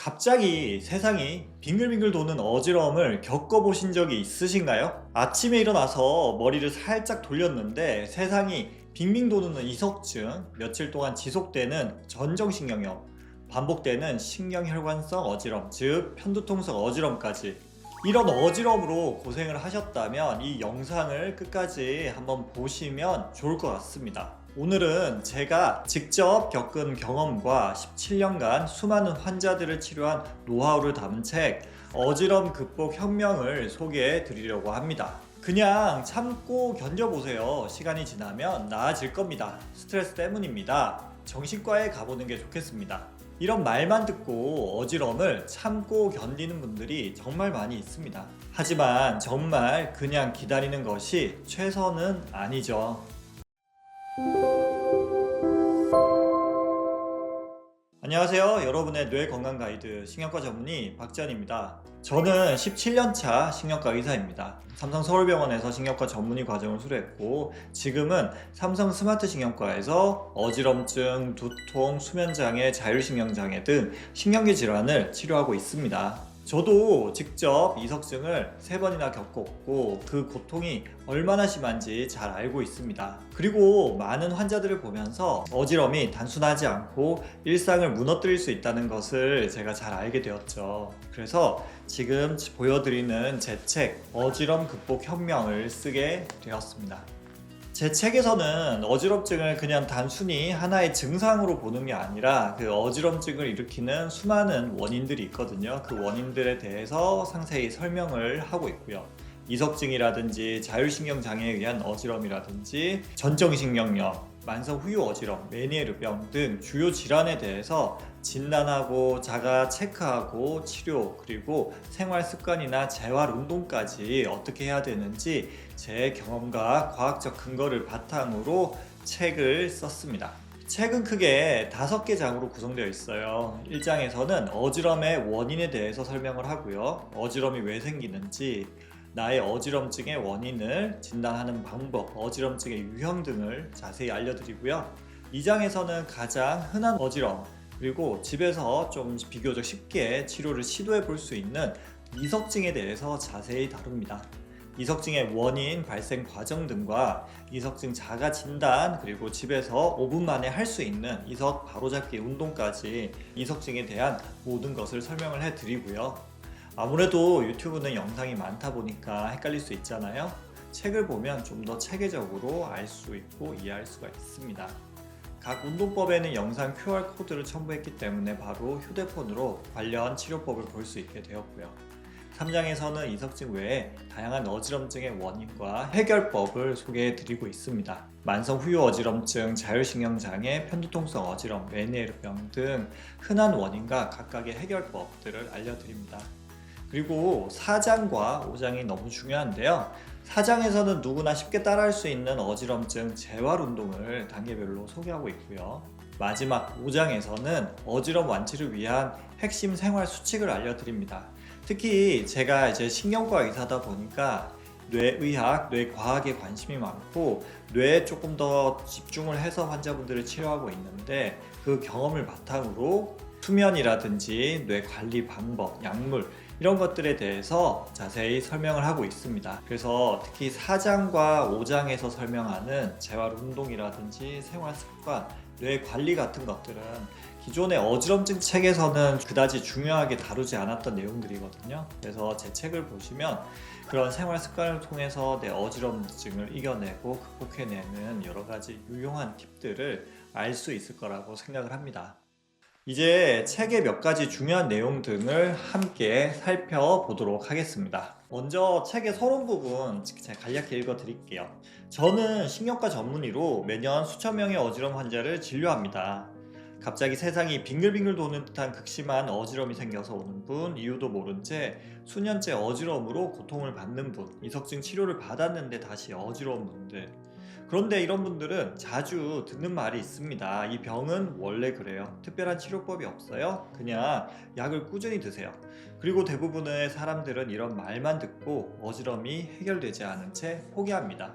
갑자기 세상이 빙글빙글 도는 어지러움을 겪어보신 적이 있으신가요? 아침에 일어나서 머리를 살짝 돌렸는데 세상이 빙빙 도는 이석증, 며칠 동안 지속되는 전정신경염, 반복되는 신경혈관성 어지럼, 즉 편두통성 어지럼까지 이런 어지럼으로 고생을 하셨다면 이 영상을 끝까지 한번 보시면 좋을 것 같습니다. 오늘은 제가 직접 겪은 경험과 17년간 수많은 환자들을 치료한 노하우를 담은 책 어지럼 극복 혁명을 소개해 드리려고 합니다. 그냥 참고 견뎌보세요. 시간이 지나면 나아질 겁니다. 스트레스 때문입니다. 정신과에 가보는 게 좋겠습니다. 이런 말만 듣고 어지럼을 참고 견디는 분들이 정말 많이 있습니다. 하지만 정말 그냥 기다리는 것이 최선은 아니죠. 안녕하세요. 여러분의 뇌 건강 가이드 신경과 전문의 박지현입니다. 저는 17년차 신경과 의사입니다. 삼성 서울병원에서 신경과 전문의 과정을 수료했고 지금은 삼성 스마트 신경과에서 어지럼증, 두통, 수면 장애, 자율 신경 장애 등 신경계 질환을 치료하고 있습니다. 저도 직접 이석증을 세 번이나 겪었고 그 고통이 얼마나 심한지 잘 알고 있습니다. 그리고 많은 환자들을 보면서 어지럼이 단순하지 않고 일상을 무너뜨릴 수 있다는 것을 제가 잘 알게 되었죠. 그래서 지금 보여드리는 제 책 어지럼 극복 혁명을 쓰게 되었습니다. 제 책에서는 어지럼증을 그냥 단순히 하나의 증상으로 보는 게 아니라 그 어지럼증을 일으키는 수많은 원인들이 있거든요. 그 원인들에 대해서 상세히 설명을 하고 있고요. 이석증이라든지 자율신경 장애에 의한 어지럼이라든지 전정신경염, 만성 후유 어지럼, 메니에르병 등 주요 질환에 대해서 진단하고 자가 체크하고 치료 그리고 생활 습관이나 재활 운동까지 어떻게 해야 되는지 제 경험과 과학적 근거를 바탕으로 책을 썼습니다. 책은 크게 다섯 개 장으로 구성되어 있어요. 1장에서는 어지럼의 원인에 대해서 설명을 하고요. 어지럼이 왜 생기는지, 나의 어지럼증의 원인을 진단하는 방법, 어지럼증의 유형 등을 자세히 알려드리고요. 2장에서는 가장 흔한 어지럼, 그리고 집에서 좀 비교적 쉽게 치료를 시도해 볼 수 있는 이석증에 대해서 자세히 다룹니다. 이석증의 원인, 발생 과정 등과 이석증 자가 진단, 그리고 집에서 5분 만에 할 수 있는 이석 바로잡기 운동까지 이석증에 대한 모든 것을 설명을 해 드리고요. 아무래도 유튜브는 영상이 많다 보니까 헷갈릴 수 있잖아요. 책을 보면 좀 더 체계적으로 알 수 있고 이해할 수가 있습니다. 각 운동법에는 영상 QR 코드를 첨부했기 때문에 바로 휴대폰으로 관련 치료법을 볼 수 있게 되었고요. 3장에서는 이석증 외에 다양한 어지럼증의 원인과 해결법을 소개해 드리고 있습니다. 만성 후유 어지럼증, 자율신경 장애, 편두통성 어지럼, 메니에르병 등 흔한 원인과 각각의 해결법들을 알려드립니다. 그리고 4장과 5장이 너무 중요한데요. 4장에서는 누구나 쉽게 따라할 수 있는 어지럼증 재활 운동을 단계별로 소개하고 있고요. 마지막 5장에서는 어지럼 완치를 위한 핵심 생활 수칙을 알려드립니다. 특히 제가 이제 신경과 의사다 보니까 뇌의학, 뇌과학에 관심이 많고 뇌에 조금 더 집중을 해서 환자분들을 치료하고 있는데 그 경험을 바탕으로 수면이라든지 뇌 관리 방법, 약물 이런 것들에 대해서 자세히 설명을 하고 있습니다. 그래서 특히 4장과 5장에서 설명하는 재활 운동이라든지 생활 습관, 뇌 관리 같은 것들은 기존의 어지럼증 책에서는 그다지 중요하게 다루지 않았던 내용들이거든요. 그래서 제 책을 보시면 그런 생활 습관을 통해서 내 어지럼증을 이겨내고 극복해내는 여러 가지 유용한 팁들을 알 수 있을 거라고 생각을 합니다. 이제 책의 몇 가지 중요한 내용 등을 함께 살펴보도록 하겠습니다. 먼저 책의 서론 부분 제가 간략히 읽어 드릴게요. 저는 신경과 전문의로 매년 수천 명의 어지럼 환자를 진료합니다. 갑자기 세상이 빙글빙글 도는 듯한 극심한 어지럼이 생겨서 오는 분, 이유도 모른 채 수년째 어지럼으로 고통을 받는 분, 이석증 치료를 받았는데 다시 어지러운 분들. 그런데 이런 분들은 자주 듣는 말이 있습니다. 이 병은 원래 그래요. 특별한 치료법이 없어요. 그냥 약을 꾸준히 드세요. 그리고 대부분의 사람들은 이런 말만 듣고 어지럼이 해결되지 않은 채 포기합니다.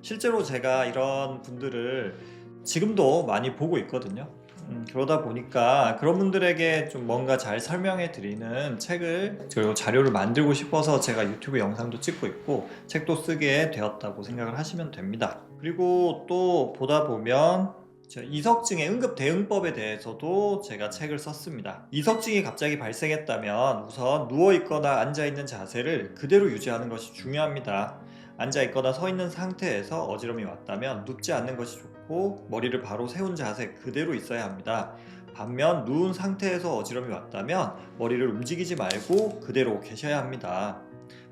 실제로 제가 이런 분들을 지금도 많이 보고 있거든요. 음, 그러다 보니까 그런 분들에게 좀 뭔가 잘 설명해 드리는 책을 그리고 자료를 만들고 싶어서 제가 유튜브 영상도 찍고 있고 책도 쓰게 되었다고 생각을 하시면 됩니다. 그리고 또 보다 보면 저 이석증의 응급 대응법에 대해서도 제가 책을 썼습니다. 이석증이 갑자기 발생했다면 우선 누워 있거나 앉아 있는 자세를 그대로 유지하는 것이 중요합니다. 앉아 있거나 서 있는 상태에서 어지럼이 왔다면 눕지 않는 것이 좋고 머리를 바로 세운 자세 그대로 있어야 합니다. 반면 누운 상태에서 어지럼이 왔다면 머리를 움직이지 말고 그대로 계셔야 합니다.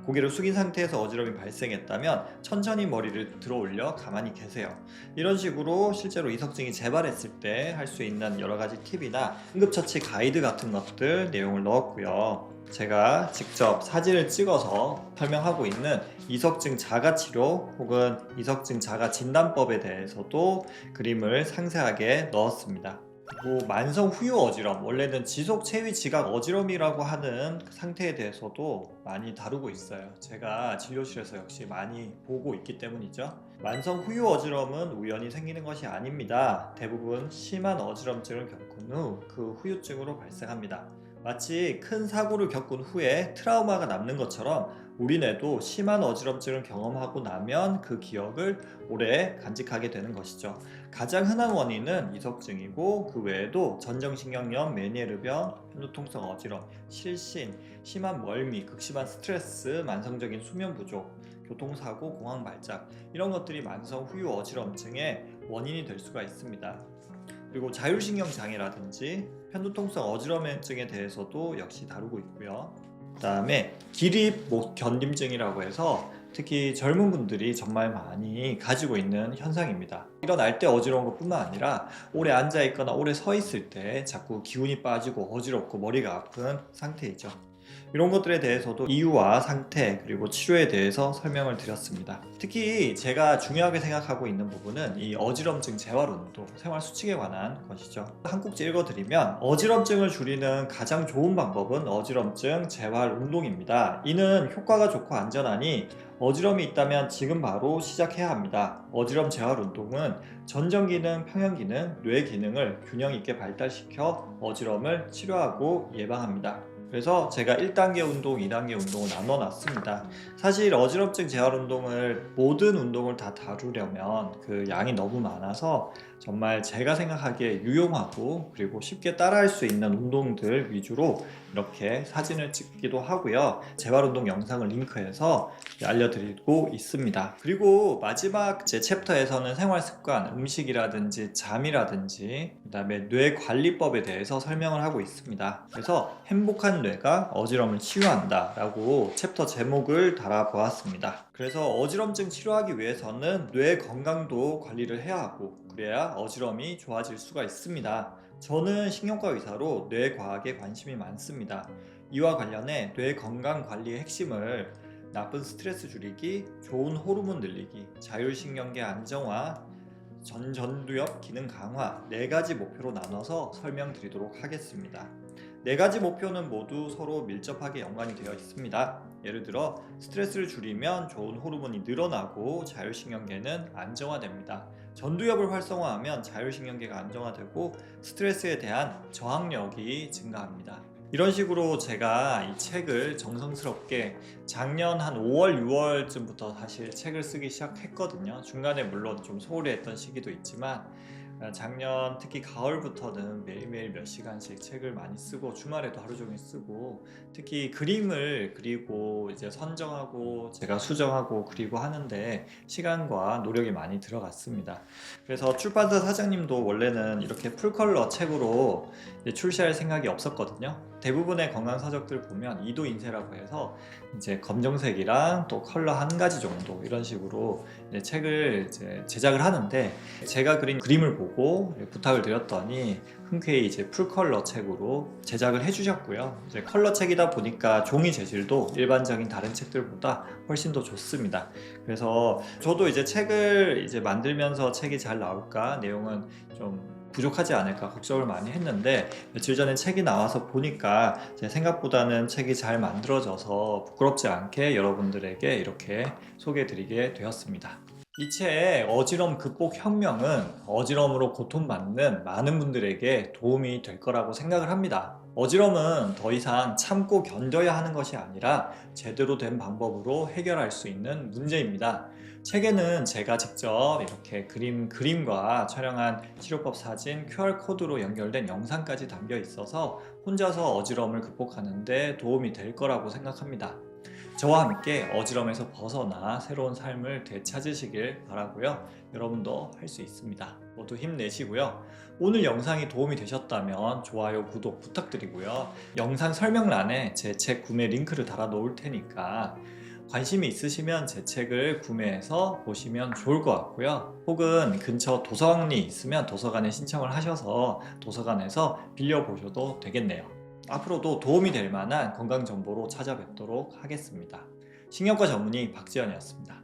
고개를 숙인 상태에서 어지럼이 발생했다면 천천히 머리를 들어 올려 가만히 계세요. 이런 식으로 실제로 이석증이 재발했을 때 할 수 있는 여러 가지 팁이나 응급처치 가이드 같은 것들 내용을 넣었고요. 제가 직접 사진을 찍어서 설명하고 있는 이석증 자가치료 혹은 이석증 자가진단법에 대해서도 그림을 상세하게 넣었습니다. 그리고 만성 후유 어지럼, 원래는 지속 체위 지각 어지럼이라고 하는 그 상태에 대해서도 많이 다루고 있어요. 제가 진료실에서 역시 많이 보고 있기 때문이죠. 만성 후유 어지럼은 우연히 생기는 것이 아닙니다. 대부분 심한 어지럼증을 겪은 후 그 후유증으로 발생합니다. 마치 큰 사고를 겪은 후에 트라우마가 남는 것처럼 우리뇌도 심한 어지럼증을 경험하고 나면 그 기억을 오래 간직하게 되는 것이죠. 가장 흔한 원인은 이석증이고 그 외에도 전정신경염, 메니에르병, 편두통성 어지럼, 실신, 심한 멀미, 극심한 스트레스, 만성적인 수면 부족, 교통사고, 공황 발작 이런 것들이 만성 후유 어지럼증의 원인이 될 수가 있습니다. 그리고 자율신경 장애라든지 편두통성 어지럼증에 대해서도 역시 다루고 있고요. 그다음에 기립 목 견딤증이라고 해서 특히 젊은 분들이 정말 많이 가지고 있는 현상입니다. 일어날 때 어지러운 것뿐만 아니라 오래 앉아 있거나 오래 서 있을 때 자꾸 기운이 빠지고 어지럽고 머리가 아픈 상태이죠. 이런 것들에 대해서도 이유와 상태 그리고 치료에 대해서 설명을 드렸습니다. 특히 제가 중요하게 생각하고 있는 부분은 이 어지럼증 재활 운동, 생활 수칙에 관한 것이죠. 한 꼭지 읽어드리면 어지럼증을 줄이는 가장 좋은 방법은 어지럼증 재활 운동입니다. 이는 효과가 좋고 안전하니 어지럼이 있다면 지금 바로 시작해야 합니다. 어지럼 재활 운동은 전정 기능, 평형 기능, 뇌 기능을 균형 있게 발달시켜 어지럼을 치료하고 예방합니다. 그래서 제가 1단계 운동, 2단계 운동을 나눠 놨습니다. 사실 어지럼증 재활 운동을 모든 운동을 다 다루려면 그 양이 너무 많아서 정말 제가 생각하기에 유용하고 그리고 쉽게 따라할 수 있는 운동들 위주로 이렇게 사진을 찍기도 하고요. 재활 운동 영상을 링크해서 알려드리고 있습니다. 그리고 마지막 제 챕터에서는 생활 습관, 음식이라든지 잠이라든지 그 다음에 뇌 관리법에 대해서 설명을 하고 있습니다. 그래서 행복한 뇌가 어지럼을 치유한다 라고 챕터 제목을 달아보았습니다. 그래서 어지럼증 치료하기 위해서는 뇌 건강도 관리를 해야 하고 그래야 어지럼이 좋아질 수가 있습니다. 저는 신경과 의사로 뇌 과학에 관심이 많습니다. 이와 관련해 뇌 건강 관리의 핵심을 나쁜 스트레스 줄이기, 좋은 호르몬 늘리기, 자율신경계 안정화, 전전두엽 기능 강화 네 가지 목표로 나눠서 설명드리도록 하겠습니다. 네 가지 목표는 모두 서로 밀접하게 연관이 되어 있습니다. 예를 들어 스트레스를 줄이면 좋은 호르몬이 늘어나고 자율신경계는 안정화됩니다. 전두엽을 활성화하면 자율신경계가 안정화되고 스트레스에 대한 저항력이 증가합니다. 이런 식으로 제가 이 책을 정성스럽게 작년 한 5월, 6월쯤부터 사실 책을 쓰기 시작했거든요. 중간에 물론 좀 소홀히 했던 시기도 있지만 어, 작년 특히 가을부터는 매일매일 몇 시간씩 책을 많이 쓰고 주말에도 하루 종일 쓰고 특히 그림을 그리고 이제 선정하고 제가 수정하고 그리고 하는데 시간과 노력이 많이 들어갔습니다. 그래서 출판사 사장님도 원래는 이렇게 풀컬러 책으로 출시할 생각이 없었거든요. 대부분의 건강 서적들 보면 이도 인쇄라고 해서 이제 검정색이랑 또 컬러 한 가지 정도 이런 식으로 이제 책을 이제 제작을 하는데 제가 그린 그림을 보고 부탁을 드렸더니 흔쾌히 이제 풀컬러 책으로 제작을 해주셨고요. 이제 컬러 책이다 보니까 종이 재질도 일반적인 다른 책들보다 훨씬 더 좋습니다. 그래서 저도 이제 책을 이제 만들면서 책이 잘 나올까 내용은 좀 부족하지 않을까 걱정을 많이 했는데 며칠 전에 책이 나와서 보니까 제 생각보다는 책이 잘 만들어져서 부끄럽지 않게 여러분들에게 이렇게 소개해 드리게 되었습니다. 이 책의 어지럼 극복 혁명은 어지럼으로 고통받는 많은 분들에게 도움이 될 거라고 생각을 합니다. 어지럼은 더 이상 참고 견뎌야 하는 것이 아니라 제대로 된 방법으로 해결할 수 있는 문제입니다. 책에는 제가 직접 이렇게 그림, 그림과 촬영한 치료법 사진, QR코드로 연결된 영상까지 담겨 있어서 혼자서 어지럼을 극복하는데 도움이 될 거라고 생각합니다. 저와 함께 어지럼에서 벗어나 새로운 삶을 되찾으시길 바라고요. 여러분도 할 수 있습니다. 모두 힘내시고요. 오늘 영상이 도움이 되셨다면 좋아요, 구독 부탁드리고요. 영상 설명란에 제 책 구매 링크를 달아 놓을 테니까 관심이 있으시면 제 책을 구매해서 보시면 좋을 것 같고요. 혹은 근처 도서관이 있으면 도서관에 신청을 하셔서 도서관에서 빌려 보셔도 되겠네요. 앞으로도 도움이 될 만한 건강 정보로 찾아뵙도록 하겠습니다. 신경과 전문의 박지현이었습니다.